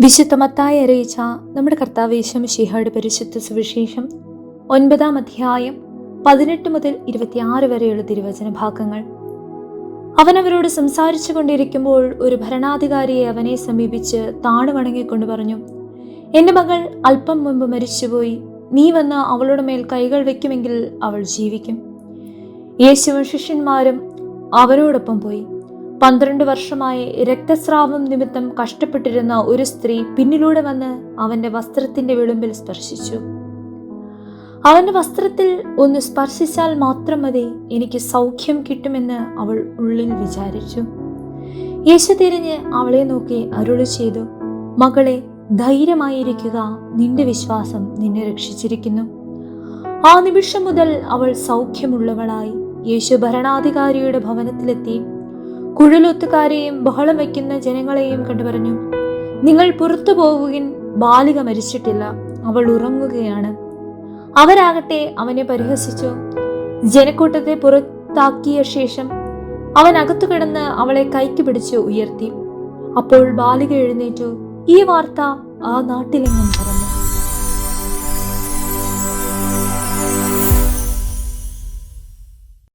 വിശുദ്ധ മത്തായി അറിയിച്ച നമ്മുടെ കർത്താവേശം ഷിഹയുടെ പരിശുദ്ധ സുവിശേഷം ഒൻപതാം അധ്യായം പതിനെട്ട് മുതൽ ഇരുപത്തിയാറ് വരെയുള്ള തിരുവചന ഭാഗങ്ങൾ. അവൻ അവരോട് സംസാരിച്ചു കൊണ്ടിരിക്കുമ്പോൾ ഒരു ഭരണാധികാരിയെ അവനെ സമീപിച്ച് താണു വണങ്ങിക്കൊണ്ട് പറഞ്ഞു എന്റെ മകൾ അല്പം മുമ്പ് മരിച്ചുപോയി. നീ വന്ന് അവളുടെ മേൽ കൈകൾ വെക്കുമെങ്കിൽ അവൾ ജീവിക്കും. യേശുവും ശിഷ്യന്മാരും അവനോടൊപ്പം പോയി. പന്ത്രണ്ട് വർഷമായി രക്തസ്രാവം നിമിത്തം കഷ്ടപ്പെട്ടിരുന്ന ഒരു സ്ത്രീ പിന്നിലൂടെ വന്ന് അവന്റെ വസ്ത്രത്തിന്റെ വിളുമ്പിൽ സ്പർശിച്ചു. അവന്റെ വസ്ത്രത്തിൽ ഒന്ന് സ്പർശിച്ചാൽ മാത്രം മതി എനിക്ക് സൗഖ്യം കിട്ടുമെന്ന് അവൾ ഉള്ളിൽ വിചാരിച്ചു. യേശു തിരിഞ്ഞ് അവളെ നോക്കി അരുളി ചെയ്തു മകളെ ധൈര്യമായിരിക്കുക നിന്റെ വിശ്വാസം നിന്നെ രക്ഷിച്ചിരിക്കുന്നു. ആ നിമിഷം മുതൽ അവൾ സൗഖ്യമുള്ളവളായി. യേശു ഭരണാധികാരിയുടെ ഭവനത്തിലെത്തി കുഴലൊത്തുകാരെയും ബഹളം വയ്ക്കുന്ന ജനങ്ങളെയും കണ്ടു പറഞ്ഞു നിങ്ങൾ പുറത്തു പോവുകയും ബാലിക മരിച്ചിട്ടില്ല അവൾ ഉറങ്ങുകയാണ്. അവരാകട്ടെ അവനെ പരിഹസിച്ചു. ജനക്കൂട്ടത്തെ പുറത്താക്കിയ ശേഷം അവൻ അകത്തു കിടന്ന് അവളെ കൈക്ക് പിടിച്ച് ഉയർത്തി. അപ്പോൾ ബാലിക എഴുന്നേറ്റു. ഈ വാർത്ത ആ നാട്ടിലെങ്ങും